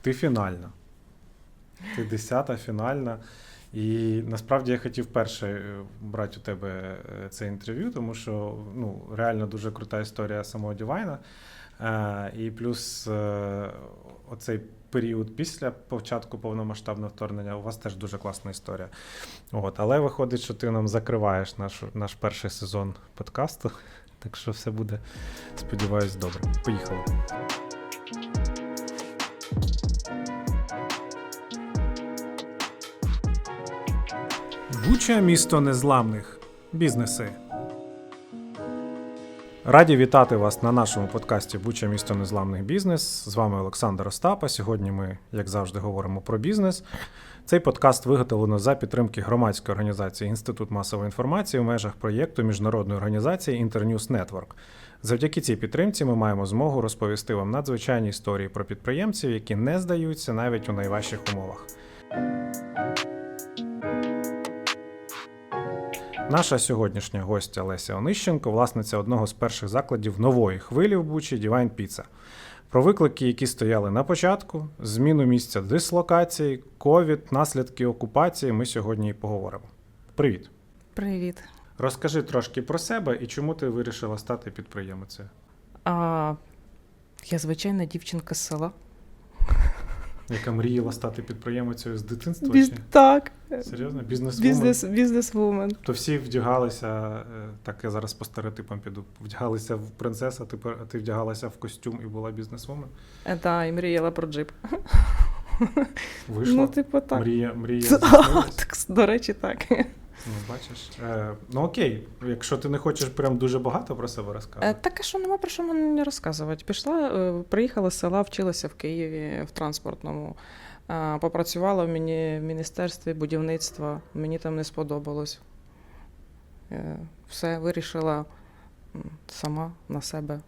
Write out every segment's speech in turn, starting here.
ти фінальна. Ти десята фінальна. І насправді я хотів перше е, брати у тебе е, це інтерв'ю, тому що ну, реально дуже крута історія самого Дівайна. Е, і плюс оцей період після початку повномасштабного вторгнення у вас теж дуже класна історія. От, але виходить, що ти нам закриваєш наш, наш перший сезон подкасту. Так що все буде, сподіваюсь, добре. Поїхали. Буча місто незламних. Бізнеси. Раді вітати вас на нашому подкасті Буча місто незламних бізнес. З вами Олександр Остапа. Сьогодні ми, як завжди, говоримо про бізнес. Цей подкаст виготовлено за підтримки громадської організації Інститут масової інформації в межах проєкту міжнародної організації Internews Network. Завдяки цій підтримці ми маємо змогу розповісти вам надзвичайні історії про підприємців, які не здаються навіть у найважчих умовах. Наша сьогоднішня гостя Леся Онищенко, власниця одного з перших закладів нової хвилі в Бучі Divine Pizza. Про виклики, які стояли на початку, зміну місця дислокації, ковід, наслідки окупації, ми сьогодні і поговоримо. Привіт! Привіт. Розкажи трошки про себе і чому ти вирішила стати підприємицею? А, я звичайна дівчинка з села. Яка мріяла стати підприємицею з дитинства? Біз... Чи? Так, Серйозно? Бізнес бізнес, бізнес-вумен. То всі вдягалися, е, так я зараз по стереотипам піду, вдягалися в принцеса, тепер ти вдягалася в костюм і була бізнесвумен? Так, Е, і мріяла про джип. Вийшло? Ну, типу, так. Мрія, мрія так, до речі, так. Ну, бачиш. Е, ну окей, якщо ти не хочеш прям дуже багато про себе Е, розказувати. Так, а що нема про що мені розказувати. Пішла, е, приїхала з села, вчилася в Києві в транспортному. Е, Попрацювала в міні- в міністерстві будівництва, мені там не сподобалось. Е, Все, вирішила сама на себе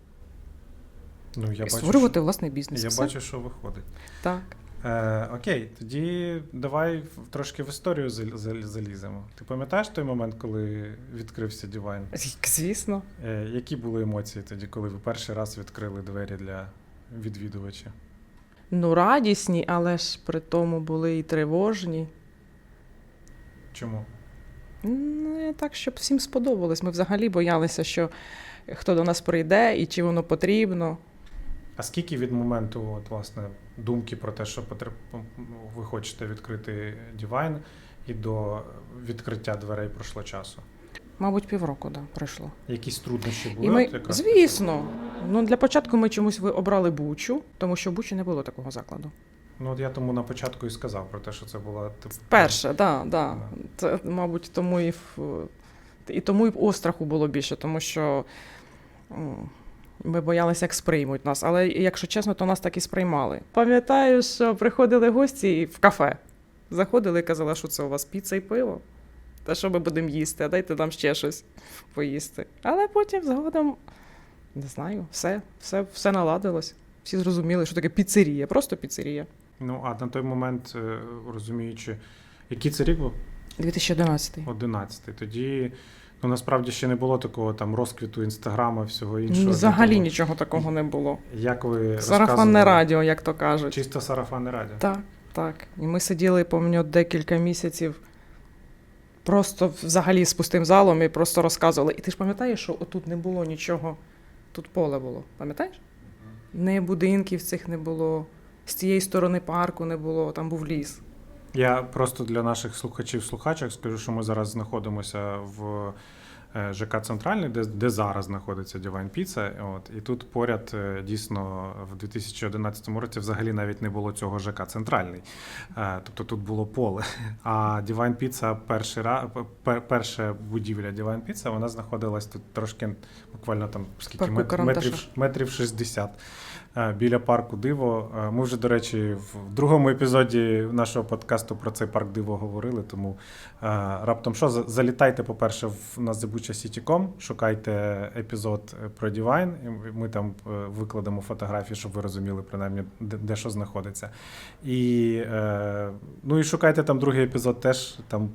Ну, я бачу, створювати що, власний бізнес. я Все. бачу, що виходить. Так. Е, окей, тоді давай трошки в історію зал- зал- заліземо. Ти пам'ятаєш той момент, коли відкрився Divine? Звісно. Е, які були емоції тоді, коли ви перший раз відкрили двері для відвідувача? Ну, радісні, але ж при тому були і тривожні. Чому? Ну, не так, щоб всім сподобалось. Ми взагалі боялися, що хто до нас прийде і чи воно потрібно. А скільки від моменту, от, власне, думки про те, що потреб... ви хочете відкрити Divine, і до відкриття дверей пройшло часу? Мабуть, півроку да, пройшло. Якісь труднощі були? І ми, якраз звісно, ну для початку ми чомусь ви обрали Бучу, тому що в Бучі не було такого закладу. Ну, от я тому на початку і сказав про те, що це була тип- Перше, да, да. Це, мабуть, тому і в- і тому і остраху було більше, тому що ми боялися, як сприймуть нас. Але якщо чесно, то нас так і сприймали. Пам'ятаю, що приходили гості в кафе. Заходили і казали, що це у вас піца і пиво. Та що ми будемо їсти, а дайте нам ще щось поїсти. Але потім згодом, не знаю, все, все, все наладилось. Всі зрозуміли, що таке піцерія, просто піцерія. Ну, а на той момент, е, розуміючи, який це рік був? 2011. 11. Тоді, ну насправді ще не було такого там розквіту інстаграма, всього іншого. Ну, Взагалі Тому нічого такого не було. Як ви Сарафанне радіо, як то кажуть. Чисто сарафанне радіо. Так, так. І ми сиділи, пам'ятаю, декілька місяців просто взагалі з пустим залом і просто розказували. І ти ж пам'ятаєш, що отут не було нічого, тут поле було. Пам'ятаєш? Не будинків цих не було, з цієї сторони парку не було, там був ліс. Я просто для наших слухачів слухачок скажу, що ми зараз знаходимося в е, ЖК Центральний, де, де зараз знаходиться Divine Pizza. От, і тут поряд е, дійсно в 2011 році взагалі навіть не було цього ЖК Центральний. Е, Тобто тут було поле. А Divine Pizza, перший перша будівля Divine Pizza, вона знаходилась тут трошки буквально там скільки метрів, метрів 60 е, біля парку Диво. Е, Ми вже, до речі, в другому епізоді нашого подкасту про цей парк Диво говорили. Тому е, раптом що залітайте, по-перше, в на Забуча Сітіком, шукайте епізод е, про і Ми там е, викладемо фотографії, щоб ви розуміли принаймні, де, що знаходиться. І, е, ну і шукайте там другий епізод теж. Там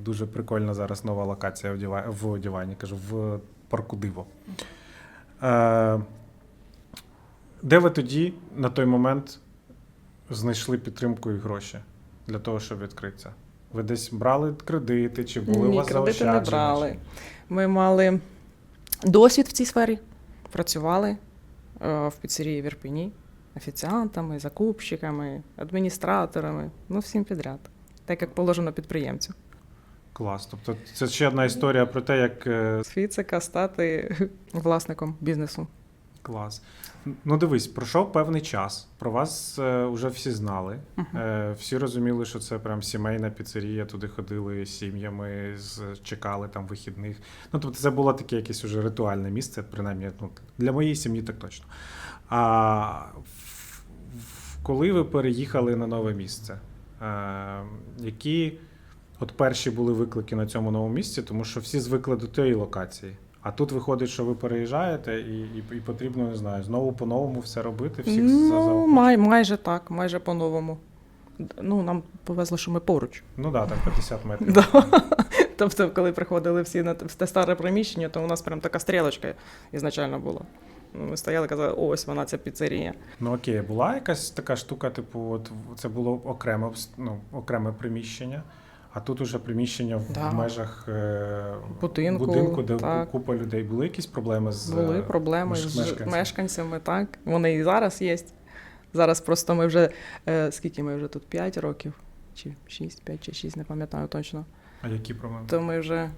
дуже прикольна зараз нова локація в Divine, кажу, в парку Диво. Де ви тоді на той момент знайшли підтримку і гроші для того, щоб відкритися? Ви десь брали кредити, чи були у вас кредити не заощадження? брали. Ми мали досвід в цій сфері, працювали е, в піцерії в Ірпені офіціантами, закупщиками, адміністраторами, ну всім підряд, так як положено підприємцю. Клас. Тобто це ще одна історія про те, як е, З Фіцика стати власником бізнесу. Клас. Ну дивись, пройшов певний час. Про вас е, вже всі знали. Мгм. Е, всі розуміли, що це прям сімейна піцерія, туди ходили з сім'ями, з, чекали там вихідних. Ну, тобто це було таке якесь уже ритуальне місце, принаймні ну, для моєї сім'ї так точно. А в- в- коли ви переїхали на нове місце, е, які от перші були виклики на цьому новому місці, тому що всі звикли до тієї локації. А тут виходить, що ви переїжджаєте, і, і, і потрібно, не знаю, знову по-новому все робити, всіх Ну, май, майже так, майже по-новому. Ну, нам повезло, що ми поруч. Ну так, да, там 50 метрів. Да. Тобто, коли приходили всі на те- старе приміщення, то у нас прям така стрілочка ізначально була. Ми стояли і казали, ось вона ця піцерія. Ну окей, була якась така штука, типу, от це було окреме, ну, окреме приміщення, а тут уже приміщення в, Да. в межах е, Будинку, будинку, де так. купа людей. Були якісь проблеми з Були е, проблеми меш- з мешканцями? мешканцями, так. Вони і зараз є. Зараз просто ми вже е, скільки ми вже тут? 5 років? Чи 6, 5 чи 6, не пам'ятаю точно. А які проблеми? То ми вже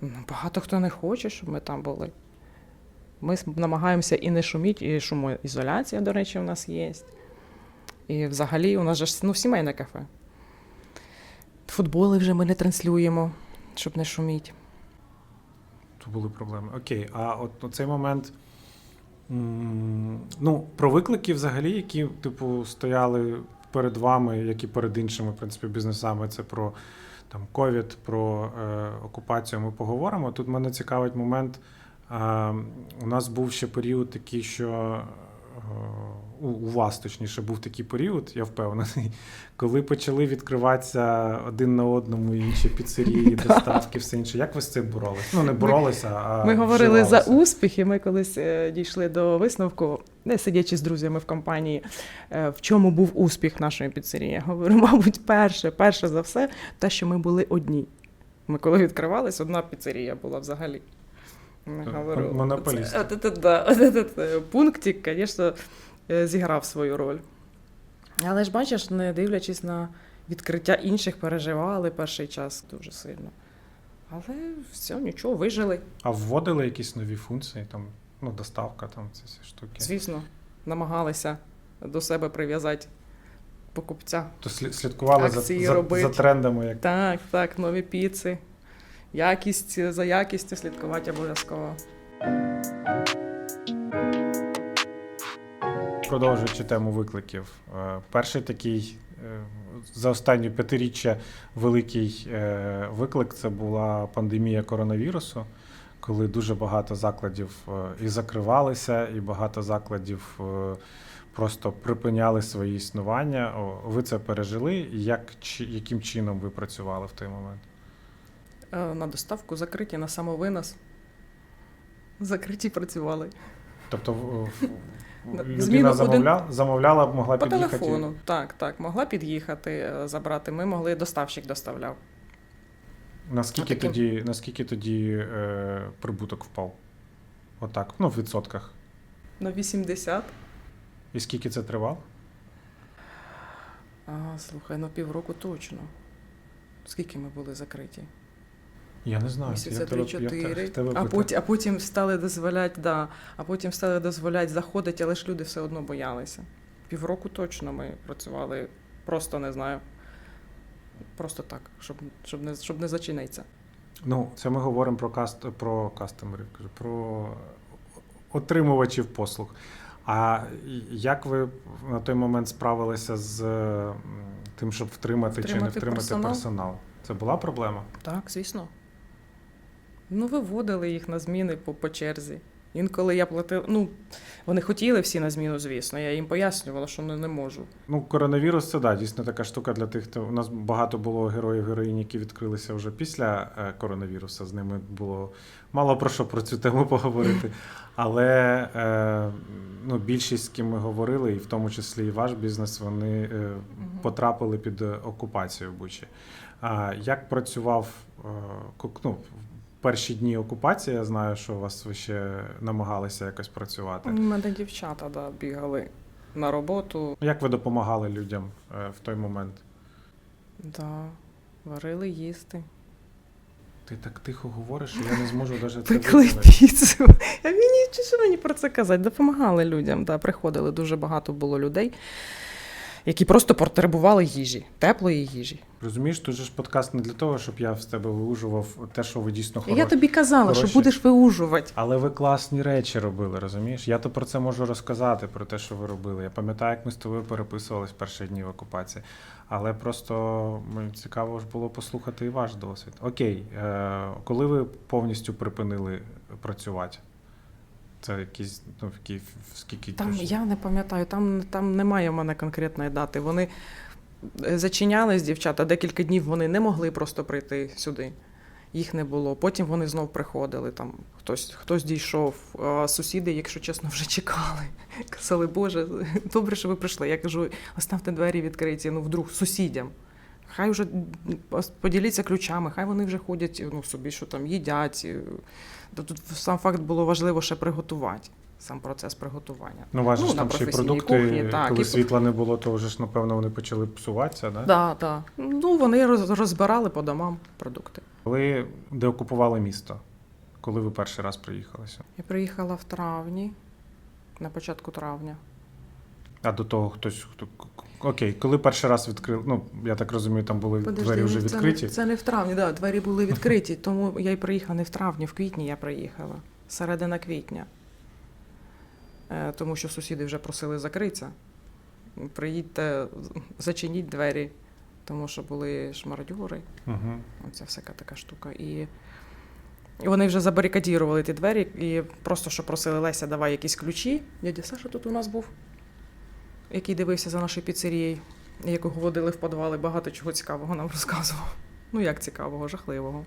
ну, багато хто не хоче, щоб ми там були. Ми намагаємося і не шуміть, і шумоізоляція, до речі, у нас є. І взагалі у нас же ж, ну, сімейне кафе. Футболи вже ми не транслюємо, щоб не шуміть. То були проблеми. Окей, а от цей момент. Ну, про виклики взагалі, які, типу, стояли перед вами, як і перед іншими, в принципі, бізнесами, це про там ковід, про е, окупацію ми поговоримо. Тут мене цікавить момент. Е, у нас був ще період такий, що у, у вас точніше був такий період, я впевнений, коли почали відкриватися один на одному інші піцерії, доставки, все інше. Як ви з цим боролися? Ну, не боролися, а Ми говорили за успіхи. Ми колись е, дійшли до висновку, не сидячи з друзями в компанії, е, в чому був успіх нашої піцерії. Я говорю, мабуть, перше, перше за все, те, що ми були одні. Ми коли відкривались, одна піцерія була взагалі. Тобто говорю, монополіст. це- от этот, да, от этот, е, пунктик, звісно, е, зіграв свою роль. Але ж бачиш, не дивлячись на відкриття інших, переживали перший час дуже сильно. Але все, нічого, вижили. А вводили якісь нові функції, там, ну, доставка, там ці всі штуки. Звісно, намагалися до себе прив'язати покупця. То слідкували за, Акції за, за трендами, як Так, так, нові піци. Якість за якістю слідкувати обов'язково. продовжуючи тему викликів. Е, Перший такий е, за останнє п'ятиріччя великий е, виклик це була пандемія коронавірусу, коли дуже багато закладів і закривалися, і багато закладів просто припиняли своє існування. Ви це пережили? Як, яким чином ви працювали в той момент? Е, На доставку закриті, на самовинос. Закриті працювали. Тобто людина зміну один- замовляла, могла По під'їхати. телефону. Так, так. Могла під'їхати, е, забрати. Ми могли, доставщик доставляв. Наскільки Отаким. тоді, наскільки тоді е, прибуток впав? Отак, ну в відсотках. На 80. І скільки це тривало? А, слухай, ну півроку точно. Скільки ми були закриті? Я не знаю. Місяця я тебе- я в те- 3-4. в тебе А потім, а потім стали дозволяти, да, а потім стали дозволяти заходити, але ж люди все одно боялися. Півроку точно ми працювали, просто не знаю. Просто так, щоб, щоб, не, щоб не зачинитися. Ну, це ми говоримо про каст про кастомерів, про отримувачів послуг. А як ви на той момент справилися з тим, щоб втримати, чи не Втримати втримати персонал? персонал? Це була проблема? Так, звісно. Ну, виводили їх на зміни по, по черзі. Інколи я платила. Ну, вони хотіли всі на зміну, звісно. Я їм пояснювала, що не, не можу. Ну, коронавірус це да, дійсно така штука для тих, хто у нас багато було героїв героїнь, які відкрилися вже після е, коронавірусу. З ними було мало про що про цю тему поговорити. Але е, ну, більшість, з ким ми говорили, і в тому числі і ваш бізнес, вони е, потрапили під е, окупацію Бучі. А як працював е, ну, перші дні окупації? Я знаю, що у вас ви ще намагалися якось працювати. У мене дівчата да, бігали на роботу, Як ви допомагали людям е, в той момент? да, варили їсти. Ти так тихо говориш, що я не зможу навіть це піцу. А мені чи що мені про це казати? Допомагали людям. Да. Приходили дуже багато було людей, які просто потребували їжі, теплої їжі. Розумієш, тут же ж подкаст не для того, щоб я з тебе виужував те, що ви дійсно хороші. Я тобі казала, що будеш виужувати. Але ви класні речі робили, розумієш? Я то про це можу розказати, про те, що ви робили. Я пам'ятаю, як ми з тобою переписувались перші дні в окупації. Але просто мені цікаво ж було послухати і ваш досвід. Окей, е, коли ви повністю припинили працювати? Це якісь, ну, які, скільки Там я не пам'ятаю, там, там немає в мене конкретної дати. Вони е, зачинялись, дівчата, декілька днів вони не могли просто прийти сюди. Їх не було. Потім вони знов приходили. Там хтось, хтось дійшов. А сусіди, якщо чесно, вже чекали. Казали, Боже, добре, що ви прийшли. Я кажу, оставте двері відкриті, ну вдруг сусідям. Хай вже поділіться ключами, хай вони вже ходять ну, собі, що там їдять. Тут сам факт було важливо ще приготувати, сам процес приготування. Ну, важиш Ну, там ще й продукти, кухні, так, коли і- світла не було, то вже ж, напевно, вони почали псуватися, да? Да, да. Ну, вони розбирали по домам продукти. Коли деокупували місто? Коли ви перший раз приїхалися? Я приїхала в травні, на початку травня. А до того хтось хто окей, коли перший раз відкрили? Ну я так розумію, там були двері вже відкриті. Не, це не в травні, да, двері були відкриті, тому я й приїхала не в травні, в квітні я приїхала. Середина квітня. Е, тому що сусіди вже просили закритися. Приїдьте, зачиніть двері, тому що були шмародьори. Угу. Оце всяка така штука. І вони вже забарикадірували ті двері і просто що просили Леся, давай якісь ключі. Дядя Саша тут у нас був, який дивився за нашою піцерією, якого водили в підвали, багато чого цікавого нам розказував. Ну, як цікавого, жахливого.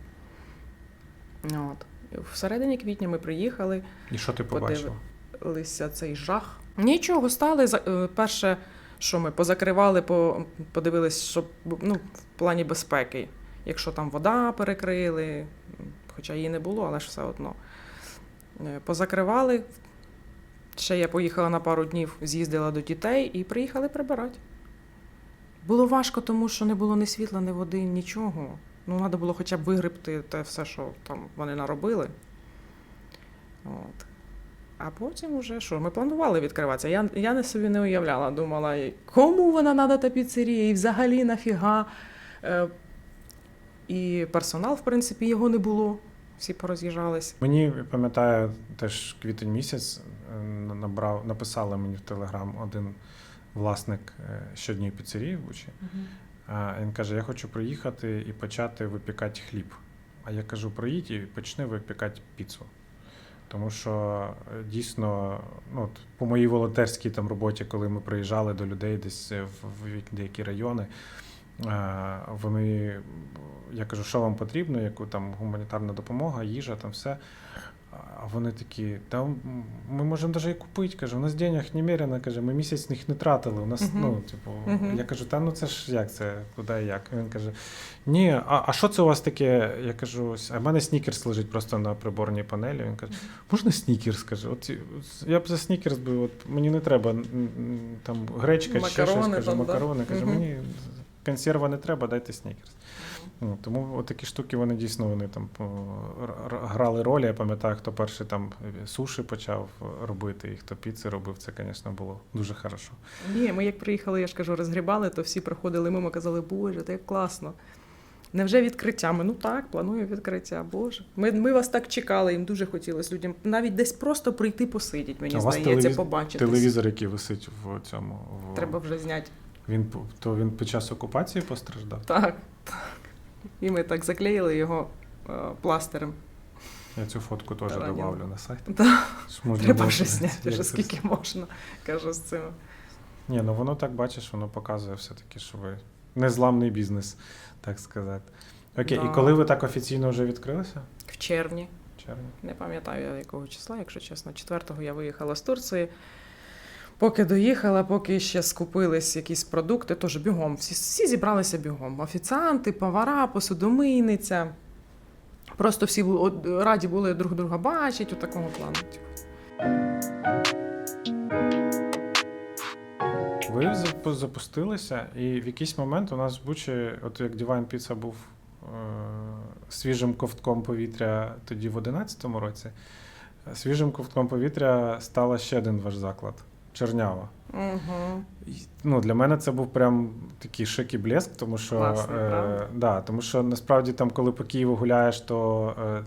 От. І В середині квітня ми приїхали, І що ти подивилися цей жах. Нічого, стали. е, Перше, що ми позакривали, по- подивились, щоб ну, в плані безпеки. Якщо там вода перекрили, хоча її не було, але ж все одно. Е, Позакривали. Ще я поїхала на пару днів, з'їздила до дітей і приїхали прибирати. Було важко, тому що не було ні світла, ні води, нічого. Ну, треба було хоча б вигребти те все, що там вони наробили. От. А потім уже що? Ми планували відкриватися. Я, я не собі не уявляла, думала, кому вона треба та піцерія, і взагалі нафіга. Е, і персонал, в принципі, його не було. Всі пороз'їжджались. Мені пам'ятаю, теж квітень місяць е, набрав, написали мені в Телеграм один власник е, щодній піцерії в Бучі. А він каже: Я хочу приїхати і почати випікати хліб. А я кажу, приїдь і почни випікати піцу. Тому що е, дійсно, ну, от, по моїй волонтерській там роботі, коли ми приїжджали до людей десь в, в деякі райони, вони, я кажу, що вам потрібно, яку там гуманітарна допомога, їжа, там все. А вони такі, та ми можемо навіть і купити. Каже, у нас денег немерено, каже, ми місяць їх не тратили. У нас, ну, типу, я кажу, та ну це ж як це, куди і як? Він каже: Ні, а, а що це у вас таке? Я кажу, «Ось, а в мене снікерс лежить просто на приборній панелі. Він каже, можна снікерс? каже, от я б за снікерс би, от мені не треба там гречка, ще щось, Макарони каже, там, да? макарони. Каже, Мгм. мені консерва не треба, дайте снікерс. Ну, тому от такі штуки вони дійсно вони там грали роль. Я пам'ятаю, хто перший там суші почав робити, і хто піци робив. Це, звісно, було дуже хорошо. Ні, ми як приїхали, я ж кажу, розгрібали, то всі приходили мимо, казали, Боже, так як класно. Невже відкриття? Ми, ну так, планую відкриття, Боже. Ми, ми вас так чекали, їм дуже хотілося людям навіть десь просто прийти посидіти, мені здається, телевіз- побачити. Телевізор, який висить в цьому. В... Треба вже зняти. Він то він під час окупації постраждав. Так, так. І ми так заклеїли його е, пластирем. Я цю фотку теж добавлю на сайт. Да. Треба вже зняти, вже скільки можна, кажу з цим. Ні, ну воно так бачиш, воно показує все-таки, що ви незламний бізнес, так сказати. Окей, Да. і коли ви так офіційно вже відкрилися? В червні. В червні? Не пам'ятаю якого числа, якщо чесно. 4-го я виїхала з Турції. Поки доїхала, поки ще скупились якісь продукти, теж бігом. Всі, всі зібралися бігом. Офіціанти, повара, посудомийниця. Просто всі раді були друг друга бачити у такого плану. типу. Ви запустилися, і в якийсь момент у нас в Бучі, от як Divine Pizza був е- свіжим ковтком повітря тоді в 11-му році, свіжим ковтком повітря стала ще один ваш заклад Чернява. Угу. Ну, для мене це був прям такий шик і блеск, тому що, Класний, правда? да, тому що насправді там, коли по Києву гуляєш, то е,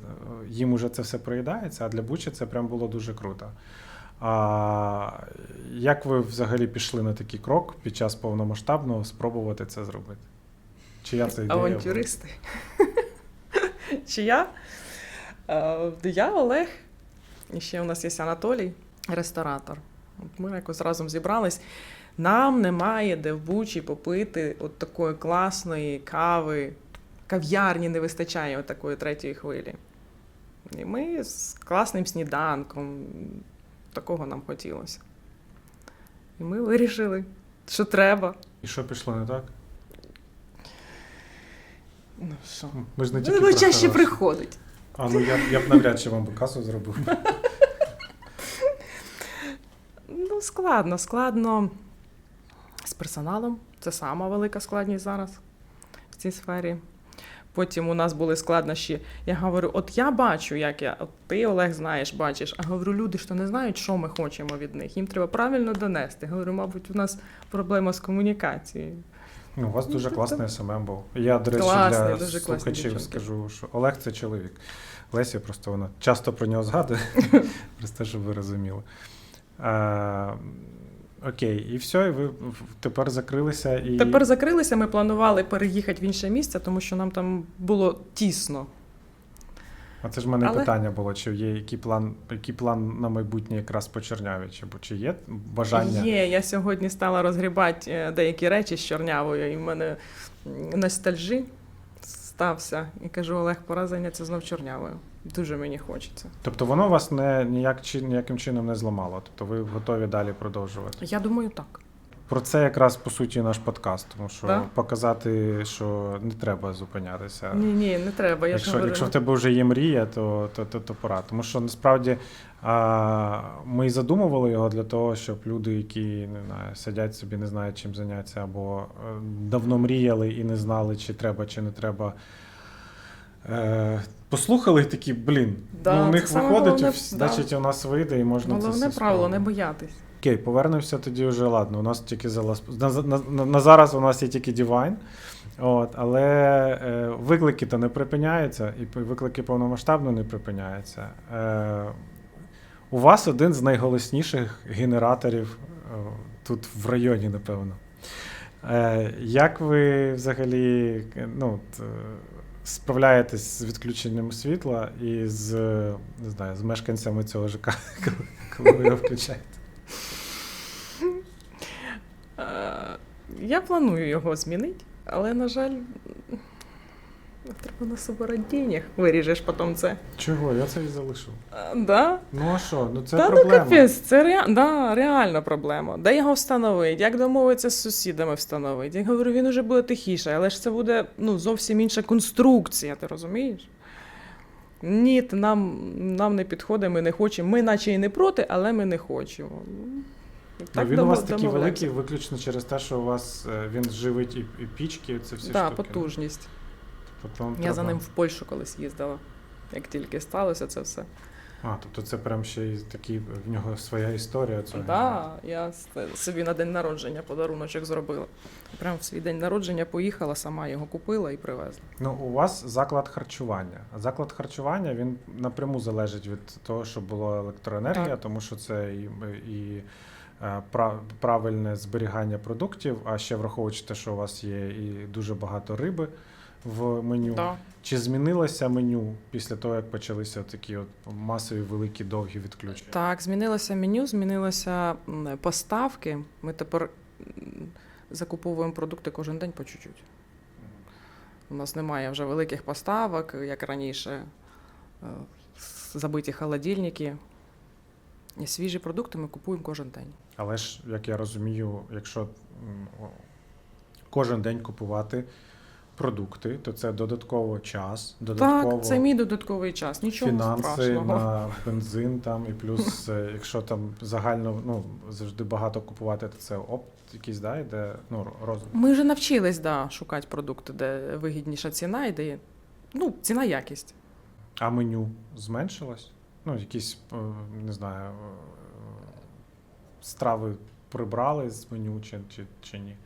їм уже це все проїдається, а для Бучі це прям було дуже круто. А як ви взагалі пішли на такий крок під час повномасштабного спробувати це зробити? Чия це ідея? Авантюристи. Чи я? Е, Я Олег. І ще у нас є Анатолій, ресторатор. От ми якось разом зібрались. Нам немає де в Бучі попити от такої класної кави. Кав'ярні не вистачає от такої третьої хвилі. І ми з класним сніданком. Такого нам хотілося. І ми вирішили, що треба. І що пішло не так? Ну що? Ми ж не тільки Ну, чаще приходить. А ну я, я б навряд чи вам би касу зробив. Ну, складно, складно з персоналом. Це сама велика складність зараз в цій сфері. Потім у нас були складнощі. Я говорю: от я бачу, як я, от ти, Олег, знаєш, бачиш. А говорю, люди ж то не знають, що ми хочемо від них. Їм треба правильно донести. Говорю, мабуть, у нас проблема з комунікацією. Ну, у вас Ну, дуже класний СММ був. Я, до речі, Класний, для дуже класні слухачів дівчатки. скажу, що Олег це чоловік. Леся просто вона часто про нього згадує, просто щоб ви розуміли. А, окей, і все, і ви тепер закрилися і. Тепер закрилися, ми планували переїхати в інше місце, тому що нам там було тісно. А це ж в мене Але- питання було: чи є який план, який план на майбутнє якраз по Черняві? Чи, чи є бажання? Є, я сьогодні стала розгрібати е, деякі речі з чорнявою, і в мене ностальжі стався. І кажу, Олег, пора зайнятися знов чорнявою. Дуже мені хочеться. Тобто воно вас не ніяк чи ніяким чином не зламало. Тобто ви готові далі продовжувати. Я думаю, так. Про це якраз по суті наш подкаст, тому що Да? показати, що не треба зупинятися. Ні, ні, не треба. Я якщо, якщо в тебе вже є мрія, то, то, то, то пора. Тому що насправді а, ми і задумували його для того, щоб люди, які не знаю, сидять собі, не знають чим зайнятися, або е, давно мріяли і не знали, чи треба, чи не треба. Послухали і такі, блін, Да, ну, у це них саме виходить, головне, да. значить, у нас вийде і можна це головне все правило не спробувати. боятись. Окей, повернемося тоді вже. Ладно, у нас тільки залаз... на, на, на, на зараз у нас є тільки Divine, От, але е, виклики то не припиняються, і п- виклики повномасштабно не припиняються. Е, у вас один з найголосніших генераторів е, тут в районі, напевно. Е, як ви взагалі е, ну, от, е, справляєтесь з відключенням світла і з, не знаю, з мешканцями цього ЖК, коли, коли ви його включаєте? Е, Я планую його змінити, але, на жаль, треба на собирати. Виріжеш потім це. Чого? Я це і залишив. Е, Да? Ну а що? Ну це Та ну капець, це ре... да, реальна проблема. Де його встановити? Як домовитися з сусідами встановити? Я говорю, він уже буде тихіше, але ж це буде ну, зовсім інша конструкція, ти розумієш? Ні, нам, нам не підходить, ми не хочемо. Ми наче і не проти, але ми не хочемо. Ну, він у вас такий великий виключно через те, що у вас е, він живить і, і пічки, це всі Да, штуки. потужність. Тобто вам Я треба... за ним в Польщу колись їздила. Як тільки сталося це все. А, тобто це прям ще й такий, в нього своя історія. Так, да, я собі на день народження подаруночок зробила. Прямо в свій день народження поїхала, сама його купила і привезла. Ну, у вас заклад харчування. Заклад харчування він напряму залежить від того, щоб була електроенергія, Так. тому що це і, і е, правильне зберігання продуктів, а ще враховуючи те, що у вас є і дуже багато риби. В меню. Да. Чи змінилося меню після того, як почалися такі от масові великі довгі відключення? Так, змінилося меню, змінилися поставки. Ми тепер закуповуємо продукти кожен день по чуть-чуть. У нас немає вже великих поставок, як раніше, е, забиті холодильники. Свіжі продукти ми купуємо кожен день. Але ж, як я розумію, якщо кожен день купувати продукти, то це додатково час, додатково Так, це мій додатковий час. Нічого фінанси страшного. на бензин там, і плюс, е, якщо там загально ну, завжди багато купувати, то це опт якийсь, да, йде ну, розвиток. Ми вже навчились да, шукати продукти, де вигідніша ціна і де ну, ціна якість. А меню зменшилось? Ну, якісь, е, не знаю, е, страви прибрали з меню чи, чи, чи ні?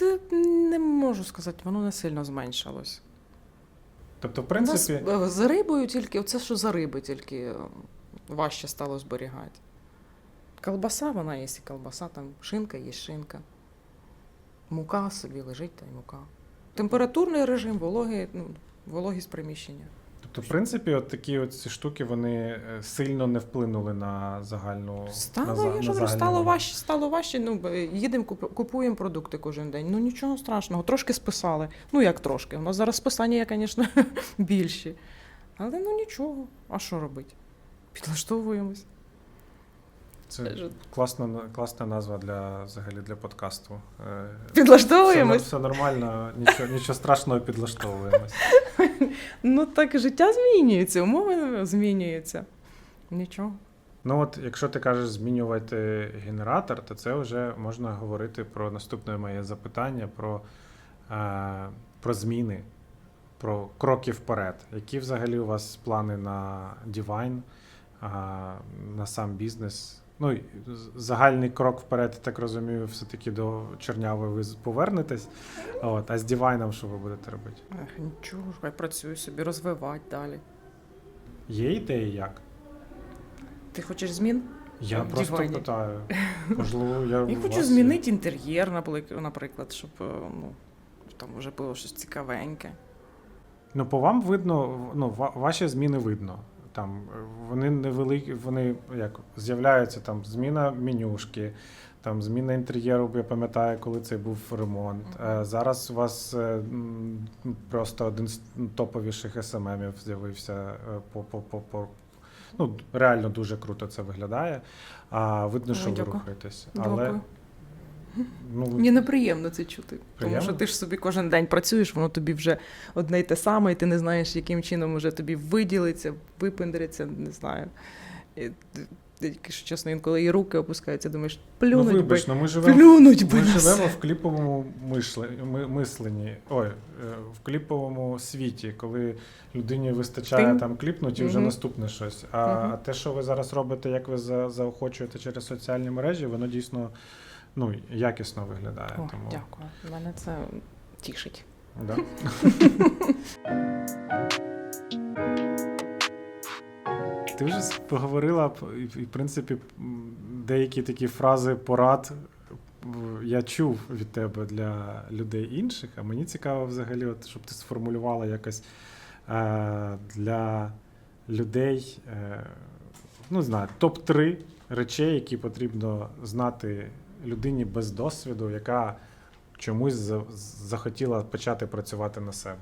Та не можу сказати, воно не сильно зменшилось. Тобто, в У нас принципі, е, з рибою тільки, це що за риби тільки е, важче стало зберігати. Колбаса, вона є і колбаса, там шинка є шинка. Мука собі лежить та й мука. Температурний режим, вологи, ну, вологість приміщення. Тобто, в принципі, от такі от ці штуки вони е, сильно не вплинули на загальну на, Стало, за- я на ж говорю, стало важче, стало важче. Ну, їдемо, куп- купуємо продукти кожен день. Ну нічого страшного, трошки списали. Ну як трошки? У нас зараз списання є, звісно, більші. Але ну нічого. А що робити? Підлаштовуємось. Це класна, класна назва для взагалі для подкасту. Е, Все, все нормально, нічого, нічого страшного, підлаштовуємось. Ну так життя змінюється, умови змінюються. Нічого. Ну от, якщо ти кажеш змінювати генератор, то це вже можна говорити про наступне моє запитання про, е, про зміни, про кроки вперед. Які взагалі у вас плани на Divine, е, на сам бізнес? Ну, загальний крок вперед, я так розумію, все-таки до Чернявої ви повернетесь. От, а з Divine що ви будете робити? Ех, нічого, хай працюю собі, розвивати далі. Є ідеї як? Ти хочеш змін? Я В просто Divine? питаю. Можливо, я Я у хочу вас є. змінити інтер'єр, напли- наприклад, щоб е, ну, там вже було щось цікавеньке. Ну, по вам видно, ну, ва- ваші зміни видно. Там е, вони невеликі, вони як з'являються там зміна менюшки, там зміна інтер'єру. Я пам'ятаю, коли це був ремонт. Е, Зараз у вас е, м, просто один з топовіших СММів з'явився е, по, по, по, по ну, реально дуже круто це виглядає. А видно, що ви дякую. рухаєтесь. Але Дякую. Ну, Мені неприємно це чути. Тому що ти ж собі кожен день працюєш, воно тобі вже одне й те саме, і ти не знаєш, яким чином вже тобі виділиться, випендриться, не знаю. І, якщо чесно, інколи і руки опускаються, думаєш, ну плюнуть би, ну ми живемо плюнуть би Ми на живемо в кліповому мишле- ми- мисленні. Ой, е, в кліповому світі, коли людині вистачає Тинь. там кліпнути і вже наступне щось. А Мгм. те, що ви зараз робите, як ви за- заохочуєте через соціальні мережі, воно дійсно ну, якісно виглядає. О, тому, дякую. Мене це тішить. Да? Ти вже поговорила, і, в принципі, деякі такі фрази порад я чув від тебе для людей інших, а мені цікаво взагалі, от, щоб ти сформулювала якось е, для людей, е, ну, знаю, топ-3 речей, які потрібно знати людині без досвіду, яка чомусь захотіла почати працювати на себе.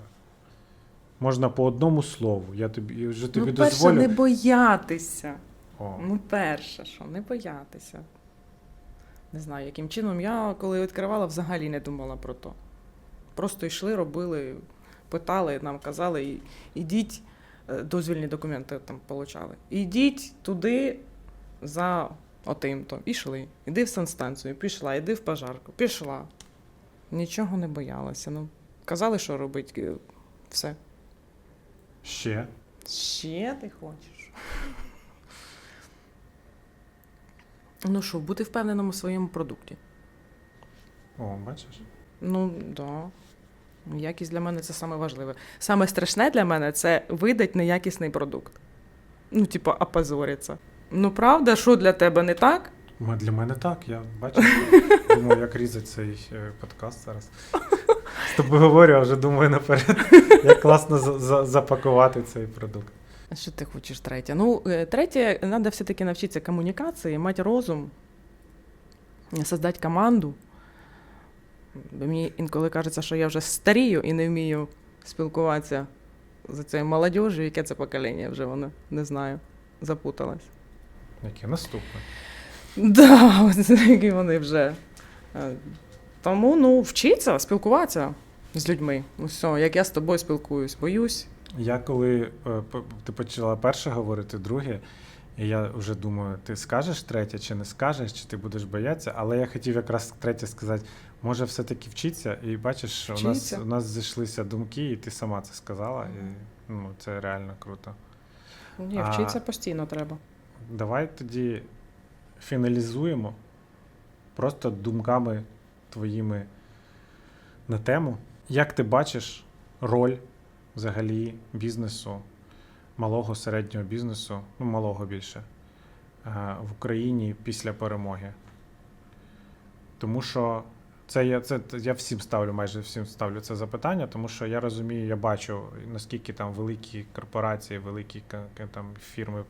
Можна по одному слову. Я тобі я вже тобі ну, перше, дозволю. не боятися. О, Ну, перше, що не боятися. Не знаю, яким чином. Я, коли відкривала, взагалі не думала про то. Просто йшли, робили, питали, нам казали, «І- ідіть, е, дозвільні документи там получали. Ідіть туди за отим-то. Ішли. Іди в санстанцію, пішла, іди в пожарку, пішла. Нічого не боялася. Ну, казали, що робити. Все. ще. Ще ти хочеш? Ну що, бути впевненим у своєму продукті. О, бачиш? Ну, да. Якість для мене це саме важливе. Саме страшне для мене це видать неякісний продукт. Ну, типу, опозориться. Ну, правда, що для тебе не так? Для мене так. Я бачу. Думаю, як різати цей е, подкаст зараз. тобі говорю, а вже думаю наперед, як класно за- за- запакувати цей продукт. А що ти хочеш третє? Ну, е, третє, треба все-таки навчитися комунікації, мати розум, создати команду. Бо Мені інколи кажеться, що я вже старію і не вмію спілкуватися з цією молодіжю, яке це покоління вже воно, не знаю, запуталась. Яке наступне? Да, які вони вже. Е, Тому ну, вчиться спілкуватися з людьми. Ну, все, як я з тобою спілкуюсь, боюсь. Я коли е, ти почала перше говорити, друге, і я вже думаю, ти скажеш третє чи не скажеш, чи ти будеш боятися, але я хотів якраз третє сказати, може все-таки вчитися, і бачиш, що у нас, у нас зійшлися думки, і ти сама це сказала, і ну, це реально круто. Ні, А- вчитися постійно треба. Давай тоді фіналізуємо просто думками твоїми на тему. Як ти бачиш роль взагалі бізнесу, малого середнього бізнесу, ну малого більше, е, в Україні після перемоги? Тому що це я, це я всім ставлю, майже всім ставлю це запитання, тому що я розумію, я бачу, наскільки там великі корпорації, великі там фірми,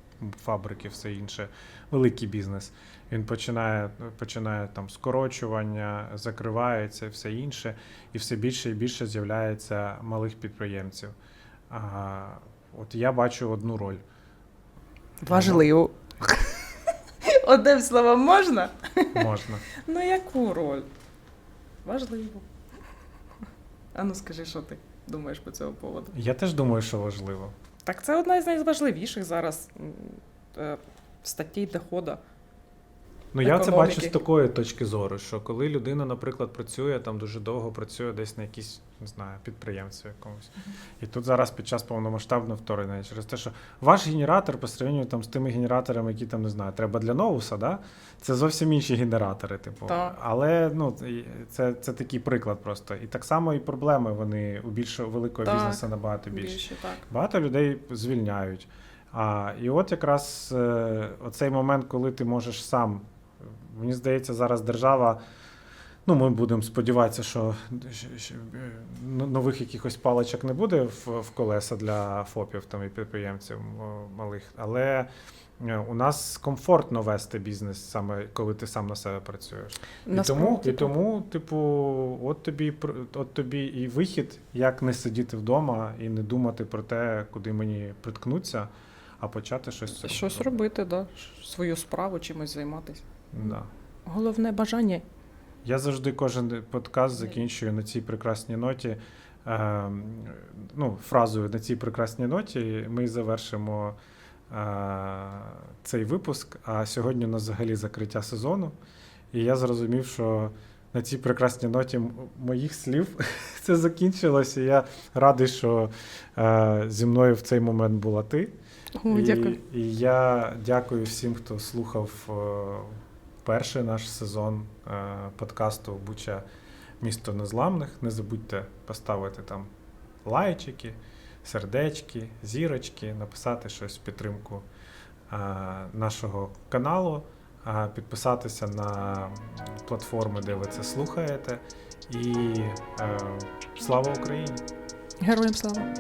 фабрики, все інше, великий бізнес. Він починає, починає там скорочування, закривається все інше, і все більше і більше з'являється малих підприємців. А, от я бачу одну роль. Важливо. Одним словом можна? Можна. Ну, яку роль? Важливо. А ну скажи, що ти думаєш по цьому поводу? Я теж думаю, що важливо. Так це одна із найважливіших зараз е, статей доходу. Ну, я це бачу з такої точки зору, що коли людина, наприклад, працює там дуже довго працює десь на якійсь, не знаю, підприємстві якомусь. І тут зараз під час повномасштабного вторгнення, через те, що ваш генератор по сравненню там з тими генераторами, які там не знаю, треба для ноуса, да? це зовсім інші генератори, типу. Так. Але ну, це, це такий приклад просто. І так само і проблеми вони у більшого великого Так, бізнесу набагато більше. Більше, так. Багато людей звільняють. А, і от якраз е, оцей момент, коли ти можеш сам. Мені здається, зараз держава. Ну, ми будемо сподіватися, що е, но- нових якихось паличок не буде в, колеса для ФОПів там, і підприємців малих. Але е, у нас комфортно вести бізнес, саме коли ти сам на себе працюєш. І тому, і тому, типу, от тобі, от тобі і вихід, як не сидіти вдома і не думати про те, куди мені приткнуться, а почати щось Щось робити, да. свою справу чимось займатися. Да. Головне бажання. Я завжди кожен подкаст закінчую на цій прекрасній ноті. Е, ну, фразою на цій прекрасній ноті ми завершимо е, цей випуск. А сьогодні у нас взагалі закриття сезону. І я зрозумів, що на цій прекрасній ноті моїх слів це закінчилось. Я радий, що е, зі мною в цей момент була ти. О, і, дякую. і я дякую всім, хто слухав е, перший наш сезон е, подкасту Буча Місто Незламних. Не забудьте поставити там лайчики, сердечки, зірочки, написати щось в підтримку е, нашого каналу, е, підписатися на платформи, де ви це слухаєте. І слава Україні! Героям слава.